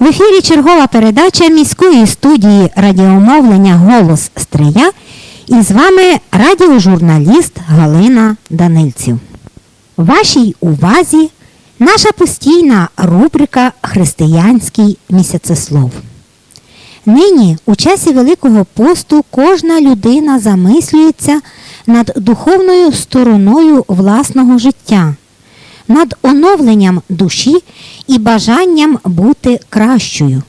В ефірі чергова передача міської студії радіомовлення Голос Стрия і з вами радіожурналіст Галина Данильців. Вашій увазі наша постійна рубрика Християнський місяцеслов. Нині, у часі Великого посту, кожна людина замислюється над духовною стороною власного життя, над оновленням душі і бажанням бути кращою.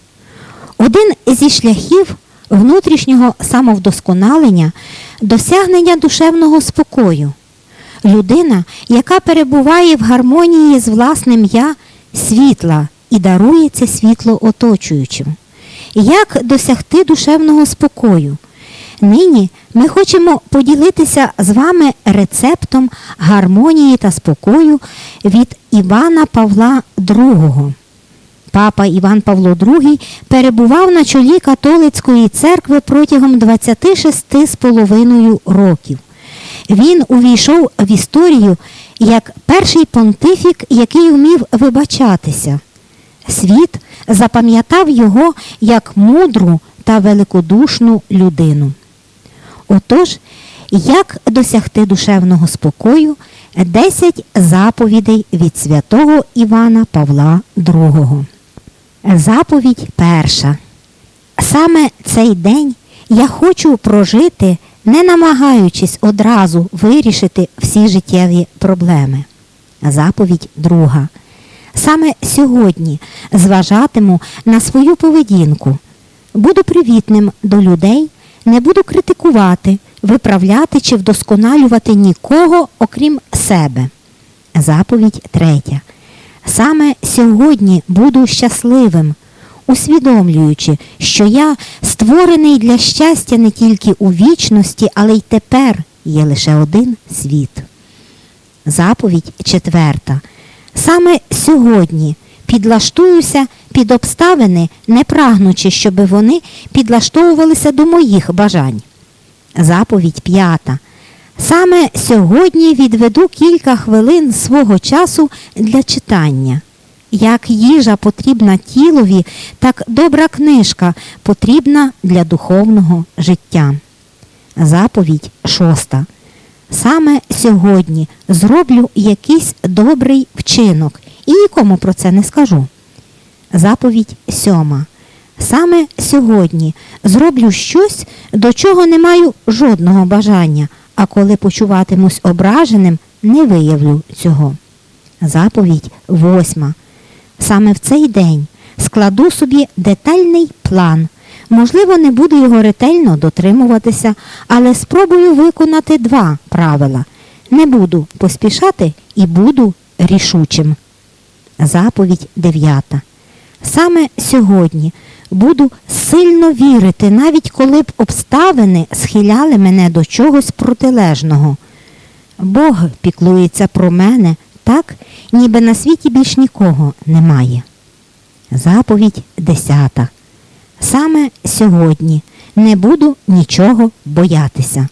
Один зі шляхів внутрішнього самовдосконалення досягнення душевного спокою. Людина, яка перебуває в гармонії з власним я, світла і дарує це світло оточуючим. Як досягти душевного спокою? Нині ми хочемо поділитися з вами рецептом гармонії та спокою від Івана Павла II. Папа Іван Павло II перебував на чолі католицької церкви протягом 26 з половиною років. Він увійшов в історію як перший понтифік, який вмів вибачатися. Світ запам'ятав його як мудру та великодушну людину. Отож, як досягти душевного спокою 10 заповідей від святого Івана Павла II. Заповідь перша. Саме цей день я хочу прожити, не намагаючись одразу вирішити всі життєві проблеми. Заповідь друга. Саме сьогодні зважатиму на свою поведінку. Буду привітним до людей, не буду критикувати, виправляти чи вдосконалювати нікого, окрім себе. Заповідь третя. Саме сьогодні буду щасливим, усвідомлюючи, що я створений для щастя не тільки у вічності, але й тепер є лише один світ. Заповідь четверта. Саме сьогодні підлаштуюся під обставини, не прагнучи, щоб вони підлаштовувалися до моїх бажань. Заповідь п'ята. Саме сьогодні відведу кілька хвилин свого часу для читання. Як їжа потрібна тілові, так добра книжка потрібна для духовного життя. Заповідь шоста. Саме сьогодні зроблю якийсь добрий вчинок і нікому про це не скажу. Заповідь сьома. Саме сьогодні зроблю щось, до чого не маю жодного бажання, а коли почуватимусь ображеним, не виявлю цього. Заповідь восьма. Саме в цей день складу собі детальний план. Можливо, не буду його ретельно дотримуватися, але спробую виконати два правила. Не буду поспішати і буду рішучим. Заповідь дев'ята. Саме сьогодні буду сильно вірити, навіть коли б обставини схиляли мене до чогось протилежного. Бог піклується про мене так, ніби на світі більш нікого немає. Заповідь десята. Саме сьогодні не буду нічого боятися.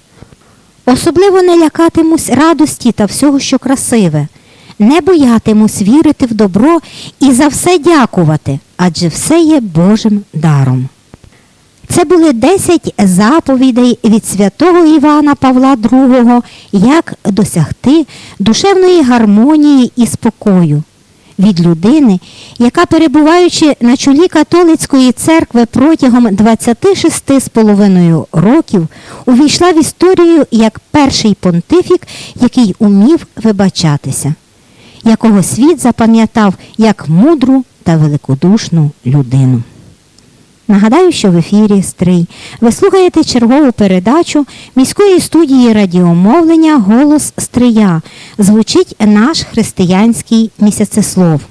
Особливо не лякатимусь радості та всього, що красиве, не боятимусь вірити в добро і за все дякувати, адже все є Божим даром. Це були 10 заповідей від святого Івана Павла II, як досягти душевної гармонії і спокою від людини, яка, перебуваючи на чолі католицької церкви протягом 26 з половиною років, увійшла в історію як перший понтифік, який умів вибачатися, якого світ запам'ятав як мудру та великодушну людину. Нагадаю, що в ефірі Стрий. Ви слухаєте чергову передачу міської студії радіомовлення Голос Стрия. Звучить наш християнський місяцеслов.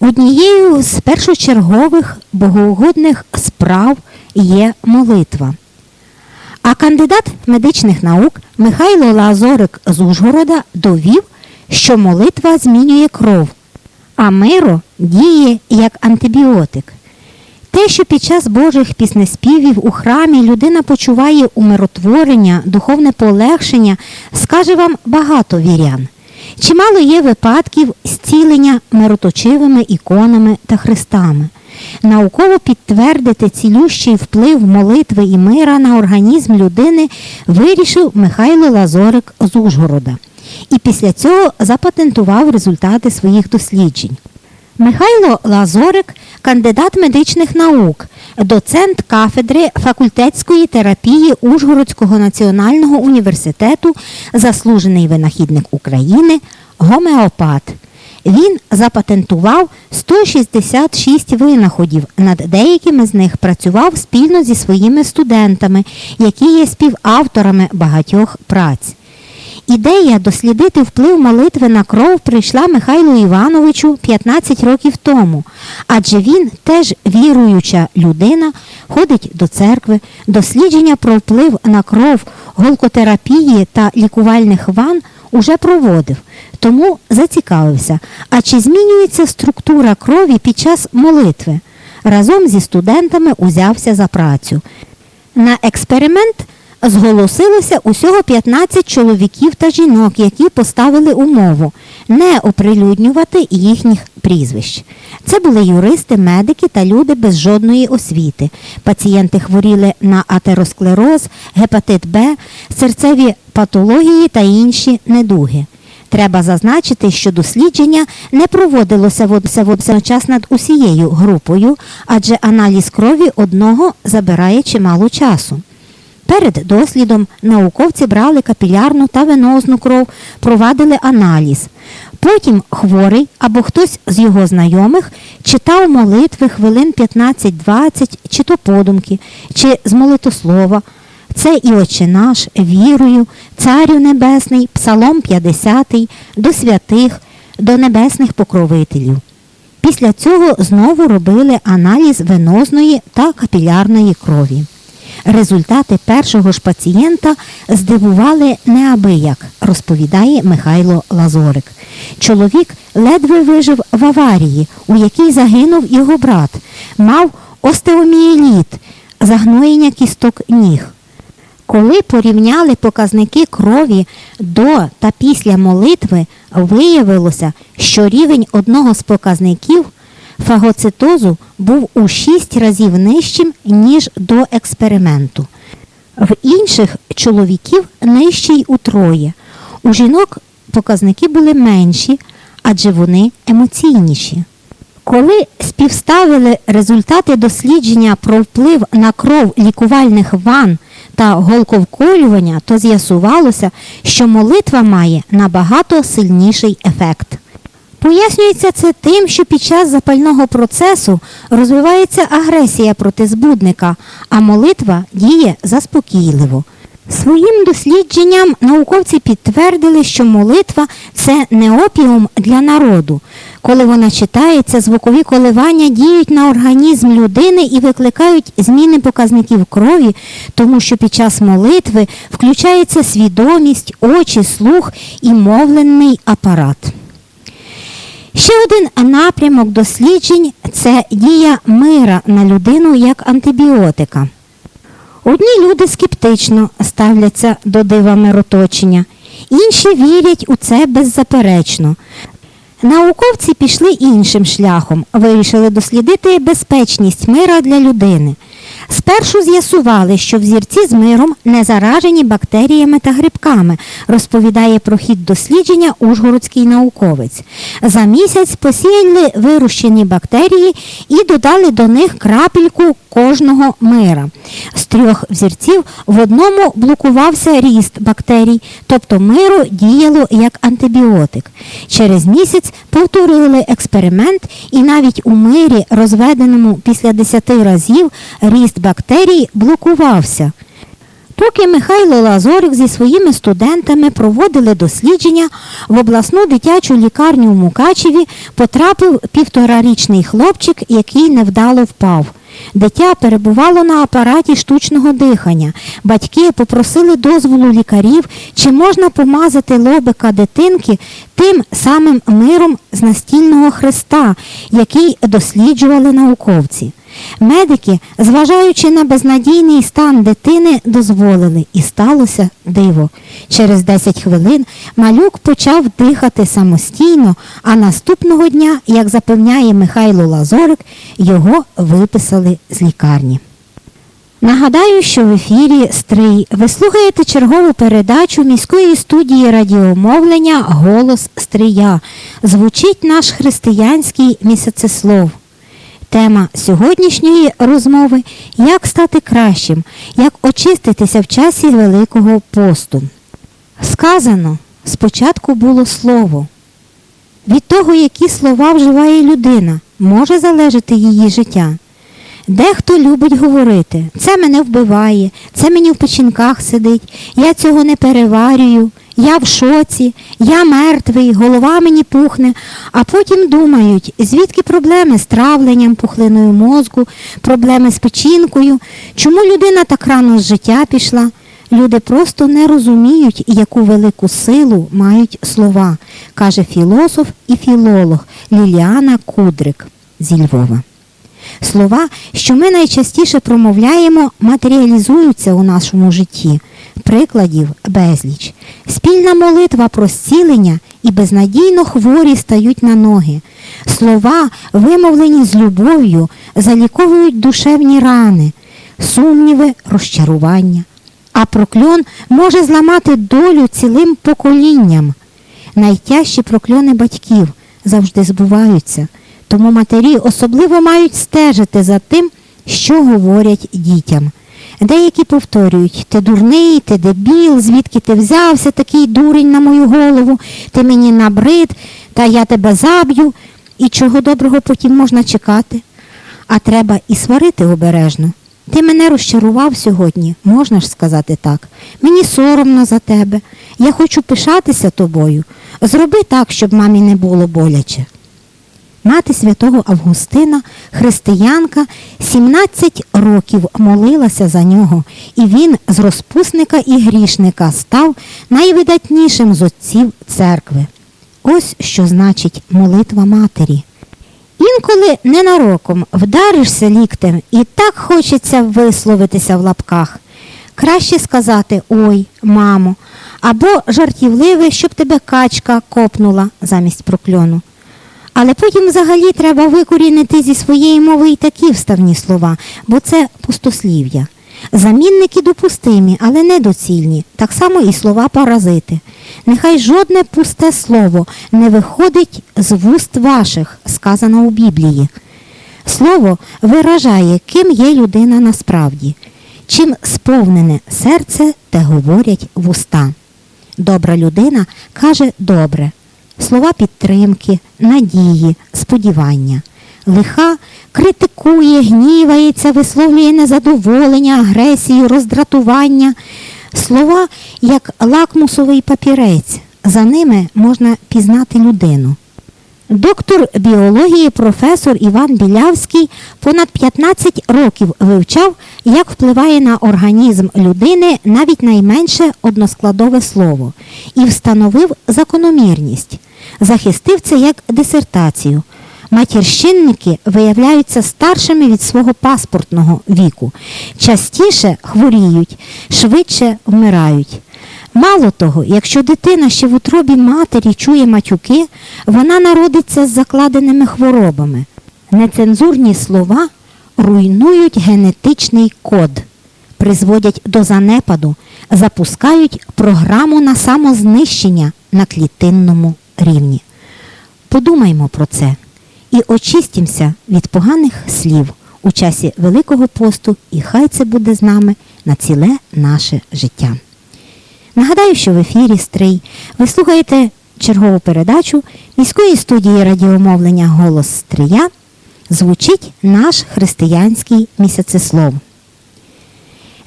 Однією з першочергових богоугодних справ є молитва. А кандидат медичних наук Михайло Лазорик з Ужгорода довів, що молитва змінює кров, а миро діє як антибіотик. Те, що під час Божих піснеспівів у храмі людина почуває умиротворення, духовне полегшення, скаже вам багато вірян. Чимало є випадків зцілення мироточивими іконами та хрестами. Науково підтвердити цілющий вплив молитви і мира на організм людини вирішив Михайло Лазорик з Ужгорода. І після цього запатентував результати своїх досліджень. Михайло Лазорик, кандидат медичних наук, доцент кафедри факультетської терапії Ужгородського національного університету, заслужений винахідник України, гомеопат. Він запатентував 166 винаходів. Над деякими з них працював спільно зі своїми студентами, які є співавторами багатьох праць. Ідея дослідити вплив молитви на кров прийшла Михайлу Івановичу 15 років тому, адже він теж віруюча людина, ходить до церкви, дослідження про вплив на кров, голкотерапії та лікувальних ван уже проводив, тому зацікавився, а чи змінюється структура крові під час молитви. Разом зі студентами узявся за працю. На експеримент зголосилося усього 15 чоловіків та жінок, які поставили умову не оприлюднювати їхніх прізвищ. Це були юристи, медики та люди без жодної освіти. Пацієнти хворіли на атеросклероз, гепатит Б, серцеві патології та інші недуги. Треба зазначити, що дослідження не проводилося водночас над усією групою, адже аналіз крові одного забирає чимало часу. Перед дослідом науковці брали капілярну та венозну кров, провадили аналіз. Потім хворий або хтось з його знайомих читав молитви хвилин 15-20, чи то подумки, чи з молитослова. Це і Отче наш, вірою, Царю Небесний, Псалом 50, до святих, до небесних покровителів. Після цього знову робили аналіз венозної та капілярної крові. Результати першого ж пацієнта здивували неабияк, розповідає Михайло Лазорик. Чоловік ледве вижив в аварії, у якій загинув його брат, мав остеоміеліт, загноєння кісток ніг. Коли порівняли показники крові до та після молитви, виявилося, що рівень одного з показників фагоцитозу був у 6 разів нижчим, ніж до експерименту. В інших чоловіків нижчий утроє. У жінок показники були менші, адже вони емоційніші. Коли співставили результати дослідження про вплив на кров лікувальних ван та голковколювання, то з'ясувалося, що молитва має набагато сильніший ефект. Пояснюється це тим, що під час запального процесу розвивається агресія проти збудника, а молитва діє заспокійливо. Своїм дослідженням науковці підтвердили, що молитва це не опіум для народу. Коли вона читається, звукові коливання діють на організм людини і викликають зміни показників крові, тому що під час молитви включається свідомість, очі, слух і мовлений апарат. Ще один напрямок досліджень це дія мира на людину як антибіотика. Одні люди скептично ставляться до дива мироточення, інші вірять у це беззаперечно. Науковці пішли іншим шляхом, вирішили дослідити безпечність мира для людини. Спершу з'ясували, що взірці з миром не заражені бактеріями та грибками, розповідає про хід дослідження ужгородський науковець. За місяць посіяли вирощені бактерії і додали до них крапельку кожного мира. З трьох взірців в одному блокувався ріст бактерій, тобто миру діяло як антибіотик. Через місяць повторили експеримент і навіть у мирі, розведеному після 10 разів, ріст бактерій блокувався. Поки Михайло Лазорик зі своїми студентами проводили дослідження, в обласну дитячу лікарню в Мукачеві потрапив півторарічний хлопчик, який невдало впав. Дитя перебувало на апараті штучного дихання. Батьки попросили дозволу лікарів, чи можна помазати лобика дитинки тим самим миром з настільного хреста, який досліджували науковці. Медики, зважаючи на безнадійний стан дитини, дозволили, і сталося диво. Через 10 хвилин малюк почав дихати самостійно, а наступного дня, як запевняє Михайло Лазорик, його виписали з лікарні. Нагадаю, що в ефірі Стрий ви слухаєте чергову передачу міської студії радіомовлення Голос Стрия. Звучить наш християнський місяцеслов. Тема сьогоднішньої розмови як стати кращим, як очиститися в часі Великого посту. Сказано, спочатку було слово. Від того, які слова вживає людина, може залежати її життя. Дехто любить говорити, це мене вбиває, це мені в печінках сидить, я цього не переварюю, я в шоці, я мертвий, голова мені пухне, а потім думають, звідки проблеми з травленням, пухлиною мозку, проблеми з печінкою, чому людина так рано з життя пішла. Люди просто не розуміють, яку велику силу мають слова, каже філософ і філолог Ліліана Кудрик зі Львова. Слова, що ми найчастіше промовляємо, матеріалізуються у нашому житті. Прикладів безліч. Спільна молитва про зцілення і безнадійно хворі стають на ноги. Слова, вимовлені з любов'ю, заліковують душевні рани, сумніви, розчарування. А прокльон може зламати долю цілим поколінням. Найтяжчі прокльони батьків завжди збуваються. Тому матері особливо мають стежити за тим, що говорять дітям. Деякі повторюють, ти дурний, ти дебіл, звідки ти взявся, такий дурень на мою голову, ти мені набрид, та я тебе заб'ю. І чого доброго потім можна чекати. А треба і сварити обережно. Ти мене розчарував сьогодні, можна ж сказати так. Мені соромно за тебе. Я хочу пишатися тобою. Зроби так, щоб мамі не було боляче. Мати святого Августина, християнка, 17 років молилася за нього, і він з розпусника і грішника став найвидатнішим з отців церкви. Ось що значить молитва матері. Інколи ненароком вдаришся ліктем і так хочеться висловитися в лапках. Краще сказати ой, мамо, або жартівливе, щоб тебе качка копнула замість прокльону. Але потім взагалі треба викорінити зі своєї мови і такі вставні слова, бо це пустослів'я. Замінники допустимі, але недоцільні, так само і слова паразити. Нехай жодне пусте слово не виходить з вуст ваших, сказано у Біблії. Слово виражає, ким є людина насправді. Чим сповнене серце, те говорять вуста. Добра людина каже добре, слова підтримки, надії, сподівання. Лиха критикує, гнівається, висловлює незадоволення, агресію, роздратування. Слова як лакмусовий папірець. За ними можна пізнати людину. Доктор біології професор Іван Білявський понад 15 років вивчав, як впливає на організм людини навіть найменше односкладове слово, і встановив закономірність. Захистив це як дисертацію. Матірщинники виявляються старшими від свого паспортного віку, частіше хворіють, швидше вмирають. Мало того, якщо дитина ще в утробі матері чує матюки, вона народиться з закладеними хворобами. Нецензурні слова руйнують генетичний код, призводять до занепаду, запускають програму на самознищення на клітинному рівні. Подумаймо про це і очистімося від поганих слів у часі Великого посту, і хай це буде з нами на ціле наше життя. Нагадаю, що в ефірі Стрий ви слухаєте чергову передачу міської студії радіомовлення Голос Стрия. Звучить наш християнський місяцеслов.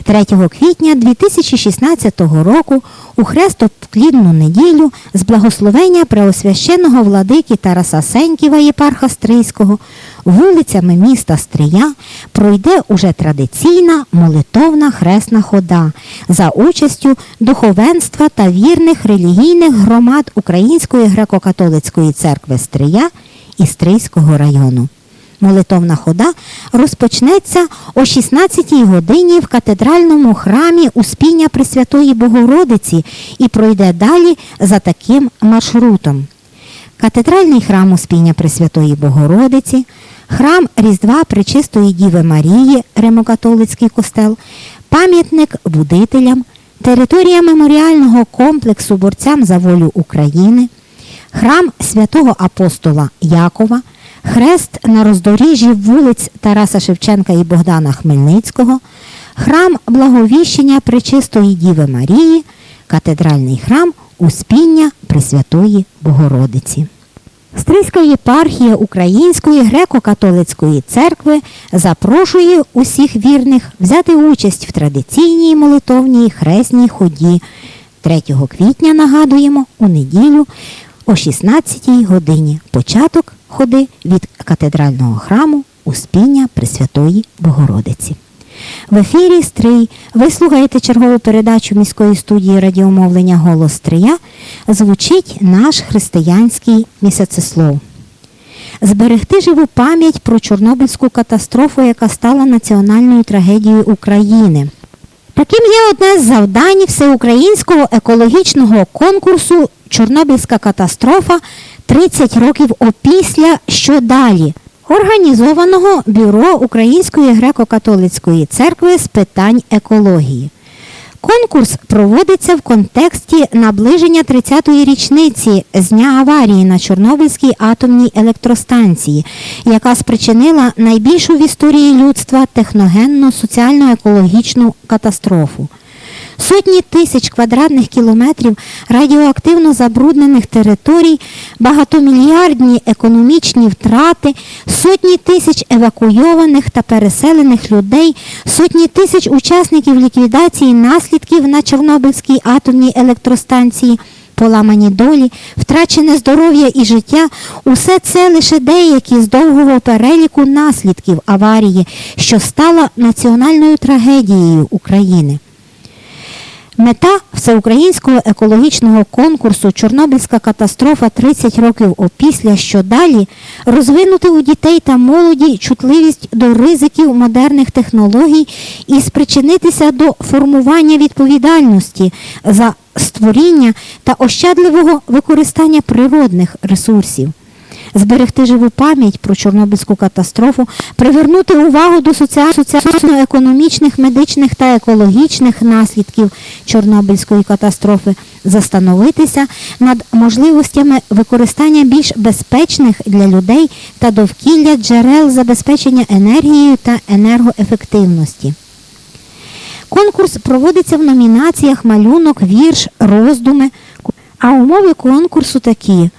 3 квітня 2016 року у хрестоплідну неділю з благословення Преосвященного владики Тараса Сеньківа єпарха Стрийського вулицями міста Стрия пройде уже традиційна молитовна хресна хода за участю духовенства та вірних релігійних громад Української греко-католицької церкви Стрия і Стрийського району. Молитовна хода розпочнеться о 16 годині в катедральному храмі Успіння Пресвятої Богородиці і пройде далі за таким маршрутом. Катедральний храм Успіння Пресвятої Богородиці, храм Різдва Пречистої Діви Марії, Римокатолицький костел, пам'ятник будителям, територія меморіального комплексу борцям за волю України, храм святого апостола Якова, хрест на роздоріжжі вулиць Тараса Шевченка і Богдана Хмельницького, храм Благовіщення Пречистої Діви Марії, катедральний храм Успіння Пресвятої Богородиці. Стрийська єпархія Української греко-католицької церкви запрошує усіх вірних взяти участь в традиційній молитовній хресній ході 3 квітня, нагадуємо, у неділю о 16 годині. Початок ходи від катедрального храму Успіння Пресвятої Богородиці. В ефірі Стрий ви слухаєте чергову передачу міської студії радіомовлення Голос Стрия. Звучить наш християнський місяцеслов. Зберегти живу пам'ять про Чорнобильську катастрофу, яка стала національною трагедією України. Таким є одне з завдань всеукраїнського екологічного конкурсу Чорнобильська катастрофа 30 років опісля що далі, організованого Бюро Української греко-католицької церкви з питань екології. Конкурс проводиться в контексті наближення 30-ї річниці з дня аварії на Чорнобильській атомній електростанції, яка спричинила найбільшу в історії людства техногенну соціально-екологічну катастрофу. Сотні тисяч квадратних кілометрів радіоактивно забруднених територій, багатомільярдні економічні втрати, сотні тисяч евакуйованих та переселених людей, сотні тисяч учасників ліквідації наслідків на Чорнобильській атомній електростанції. Поламані долі, втрачене здоров'я і життя усе це лише деякі з довгого переліку наслідків аварії, що стала національною трагедією України. Мета всеукраїнського екологічного конкурсу Чорнобильська катастрофа 30 років опісля що далі розвинути у дітей та молоді чутливість до ризиків модерних технологій і спричинитися до формування відповідальності за створіння та ощадливого використання природних ресурсів зберегти живу пам'ять про Чорнобильську катастрофу, привернути увагу до соціально-економічних, медичних та екологічних наслідків Чорнобильської катастрофи, застановитися над можливостями використання більш безпечних для людей та довкілля джерел забезпечення енергією та енергоефективності. Конкурс проводиться в номінаціях малюнок, вірш, роздуми. А умови конкурсу такі.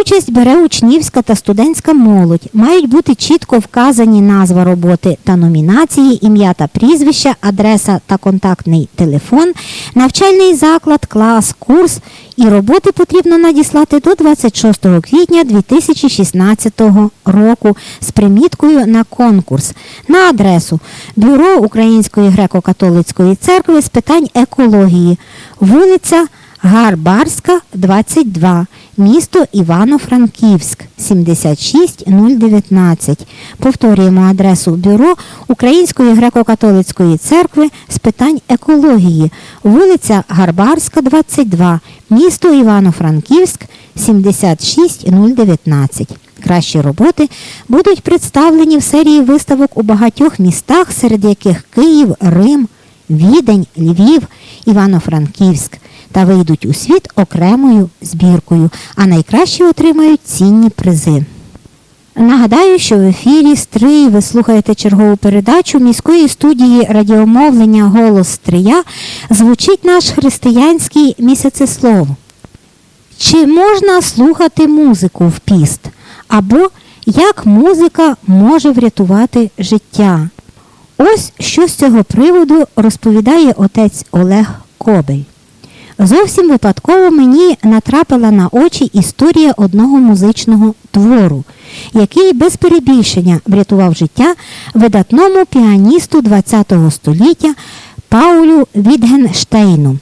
Участь бере учнівська та студентська молодь. Мають бути чітко вказані назва роботи та номінації, ім'я та прізвища, адреса та контактний телефон, навчальний заклад, клас, курс. І роботи потрібно надіслати до 26 квітня 2016 року з приміткою на конкурс на адресу Бюро Української греко-католицької церкви з питань екології, вулиця Гарбарська, 22, місто Івано-Франківськ, 76019. Повторюємо адресу бюро Української греко-католицької церкви з питань екології, вулиця Гарбарська, 22, місто Івано-Франківськ, 76019. Кращі роботи будуть представлені в серії виставок у багатьох містах, серед яких Київ, Рим, Відень, Львів, Івано-Франківськ та вийдуть у світ окремою збіркою, а найкращі отримають цінні призи. Нагадаю, що в ефірі Стрий ви слухаєте чергову передачу міської студії радіомовлення Голос Стрия звучить наш християнський місяцеслов. Чи можна слухати музику в піст? Або як музика може врятувати життя? Ось що з цього приводу розповідає отець Олег Кобель. Зовсім випадково мені натрапила на очі історія одного музичного твору, який без перебільшення врятував життя видатному піаністу ХХ століття Паулю Відгенштейну.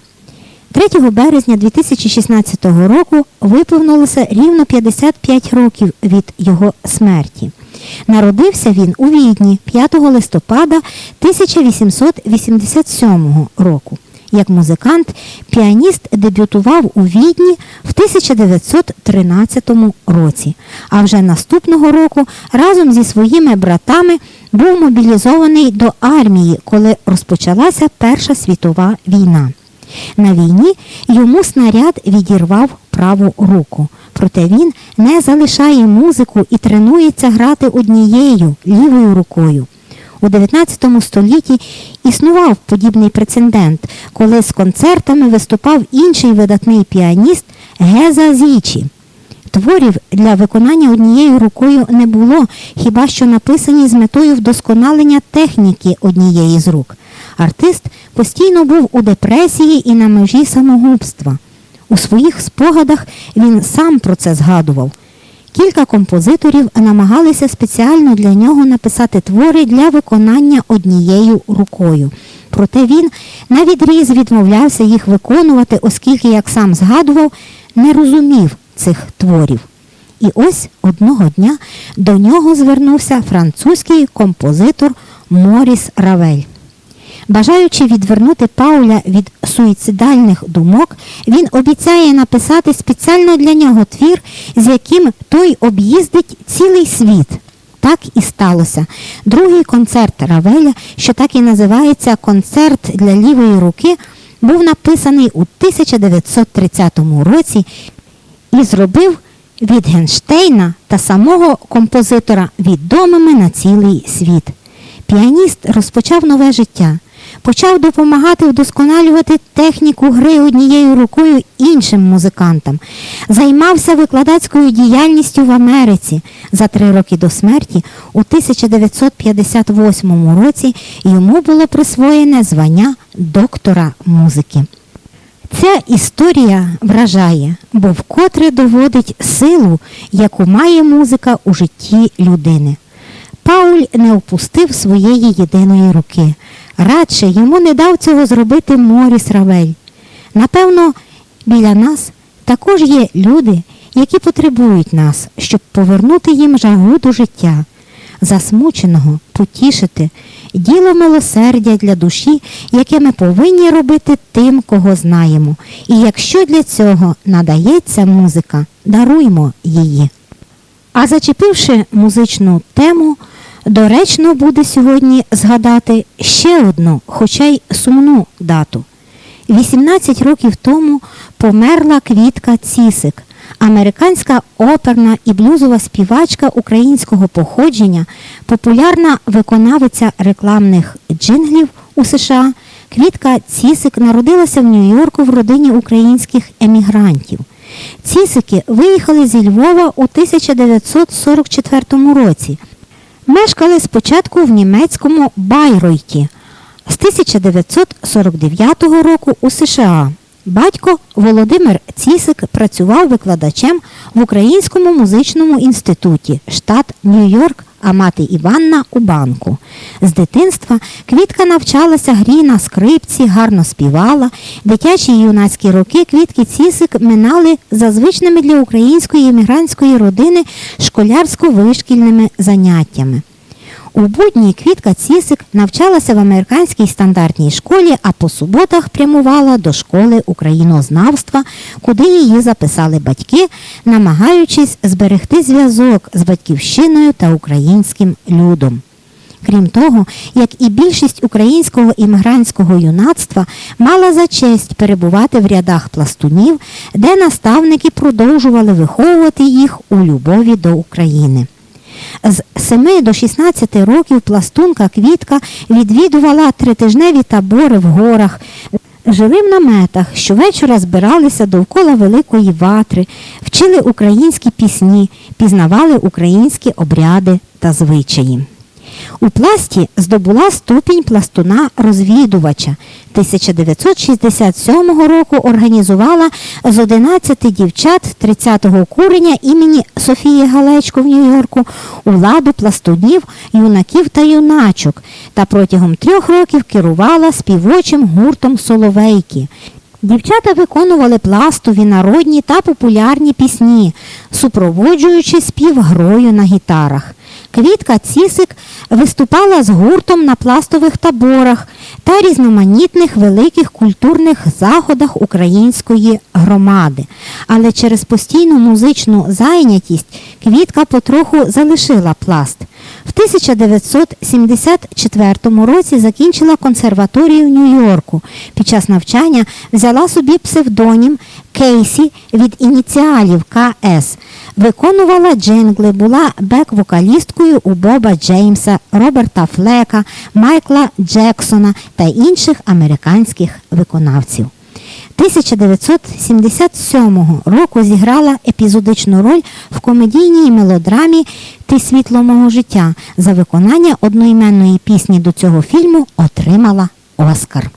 3 березня 2016 року виповнилося рівно 55 років від його смерті. Народився він у Відні 5 листопада 1887 року. Як музикант, піаніст дебютував у Відні в 1913 році, а вже наступного року разом зі своїми братами був мобілізований до армії, коли розпочалася Перша світова війна. На війні йому снаряд відірвав праву руку. Проте він не залишає музику і тренується грати однією лівою рукою. У 19 столітті існував подібний прецедент, коли з концертами виступав інший видатний піаніст Геза Зічі. Творів для виконання однією рукою не було, хіба що написані з метою вдосконалення техніки однієї з рук. Артист постійно був у депресії і на межі самогубства. У своїх спогадах він сам про це згадував. Кілька композиторів намагалися спеціально для нього написати твори для виконання однією рукою. Проте він на відріз відмовлявся їх виконувати, оскільки, як сам згадував, не розумів цих творів. І ось одного дня до нього звернувся французький композитор Моріс Равель. Бажаючи відвернути Пауля від суїцидальних думок, він обіцяє написати спеціально для нього твір, з яким той об'їздить цілий світ. Так і сталося. Другий концерт Равеля, що так і називається Концерт для лівої руки, був написаний у 1930 році і зробив від Генштейна та самого композитора відомими на цілий світ. Піаніст розпочав нове життя, почав допомагати вдосконалювати техніку гри однією рукою іншим музикантам, займався викладацькою діяльністю в Америці. За три роки до смерті, у 1958 році, йому було присвоєне звання доктора музики. Ця історія вражає, бо вкотре доводить силу, яку має музика у житті людини. Пауль не опустив своєї єдиної руки. Радше йому не дав цього зробити Моріс Равель. Напевно, біля нас також є люди, які потребують нас, щоб повернути їм жагу до життя, засмученого, потішити, діло милосердя для душі, яке ми повинні робити тим, кого знаємо. І якщо для цього надається музика, даруймо її. А зачепивши музичну тему, доречно буде сьогодні згадати ще одну, хоча й сумну дату. 18 років тому померла Квітка Цісик, американська оперна і блюзова співачка українського походження, популярна виконавиця рекламних джинглів у США. Квітка Цісик народилася в Нью-Йорку в родині українських емігрантів. Цісики виїхали зі Львова у 1944 році. Мешкали спочатку в німецькому Байройті, з 1949 року у США. Батько Володимир Цісик працював викладачем в Українському музичному інституті, штат Нью-Йорк, а мати Іванна у банку. З дитинства Квітка навчалася грі на скрипці, гарно співала. Дитячі і юнацькі роки Квітки Цісик минали за звичними для української іммігрантської родини школярсько-вишкільними заняттями. У будні Квітка Цісик навчалася в американській стандартній школі, а по суботах прямувала до школи українознавства, куди її записали батьки, намагаючись зберегти зв'язок з батьківщиною та українським людом. Крім того, як і більшість українського іммігрантського юнацтва мала за честь перебувати в рядах пластунів, де наставники продовжували виховувати їх у любові до України. З 7 до 16 років пластунка Квітка відвідувала тритижневі табори в горах, жили в наметах, щовечора збиралися довкола великої ватри, вчили українські пісні, пізнавали українські обряди та звичаї. У пласті здобула ступінь пластуна розвідувача. 1967 року організувала з 11 дівчат 30-го куреня імені Софії Галечко в Нью-Йорку у ладу пластунів, юнаків та юначок та протягом трьох років керувала співочим гуртом Соловейки. Дівчата виконували пластові народні та популярні пісні, супроводжуючи спів грою на гітарах. Квітка Цісик виступала з гуртом на пластових таборах та різноманітних великих культурних заходах української громади. Але через постійну музичну зайнятість Квітка потроху залишила пласт. В 1974 році закінчила консерваторію Нью-Йорку. Під час навчання взяла собі псевдонім Кейсі від ініціалів КС. Виконувала джингли, була бек-вокалісткою у Боба Джеймса, Роберта Флека, Майкла Джексона та інших американських виконавців. 1977 року зіграла епізодичну роль в комедійній мелодрамі Ти світло мого життя. За виконання одноіменної пісні до цього фільму отримала Оскар.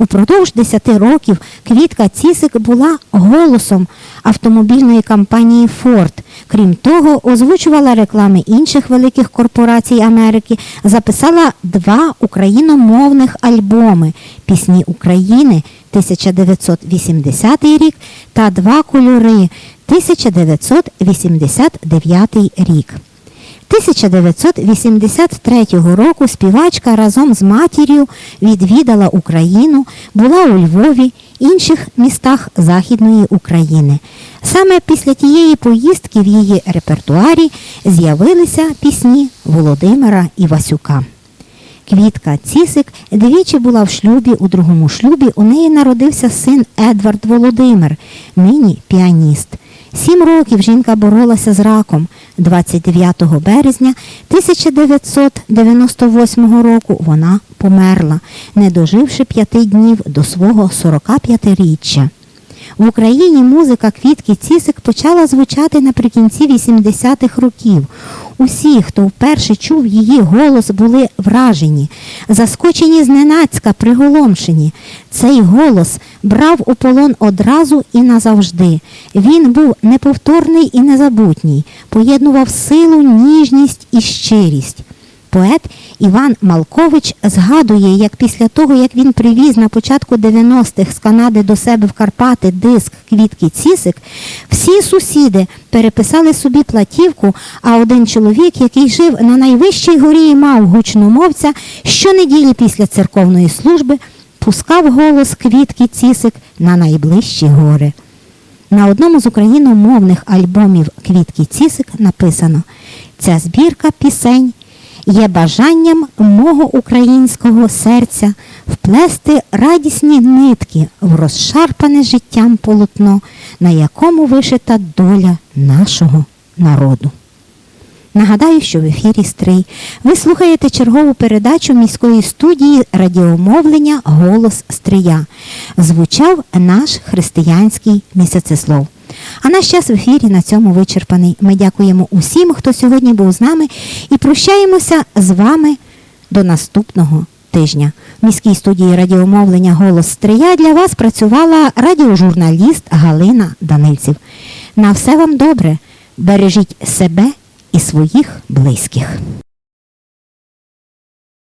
Упродовж 10 років Квітка Цісик була голосом автомобільної компанії Ford. Крім того, озвучувала реклами інших великих корпорацій Америки, записала два україномовних альбоми Пісні України 1980 рік та Два кольори 1989 рік. 1983 року співачка разом з матір'ю відвідала Україну, була у Львові, інших містах Західної України. Саме після тієї поїздки в її репертуарі з'явилися пісні Володимира Івасюка. Квітка Цісик двічі була в шлюбі. У другому шлюбі у неї народився син Едвард Володимир, нині піаніст. Сім років жінка боролася з раком. 29 березня 1998 року вона померла, не доживши п'яти днів до свого 45-річчя. В Україні музика квітки Цісик почала звучати наприкінці 80-х років. Усі, хто вперше чув її голос, були вражені, заскочені зненацька, приголомшені. Цей голос брав у полон одразу і назавжди. Він був неповторний і незабутній, поєднував силу, ніжність і щирість. Поет Іван Малкович згадує, як після того, як він привіз на початку 90-х з Канади до себе в Карпати диск квітки Цісик, всі сусіди переписали собі платівку, а один чоловік, який жив на найвищій горі і мав гучномовця, щонеділі після церковної служби пускав голос квітки Цісик на найближчі гори. На одному з україномовних альбомів Квітки Цісик написано Ця збірка пісень є бажанням мого українського серця вплести радісні нитки в розшарпане життям полотно, на якому вишита доля нашого народу. Нагадаю, що в ефірі Стрий. Ви слухаєте чергову передачу міської студії радіомовлення Голос Стрия. Звучав наш християнський місяцеслов. А наш час в ефірі на цьому вичерпаний. Ми дякуємо усім, хто сьогодні був з нами, і прощаємося з вами до наступного тижня. В міській студії радіомовлення Голос Стрия для вас працювала радіожурналіст Галина Данильців. На все вам добре. Бережіть себе і своїх близьких.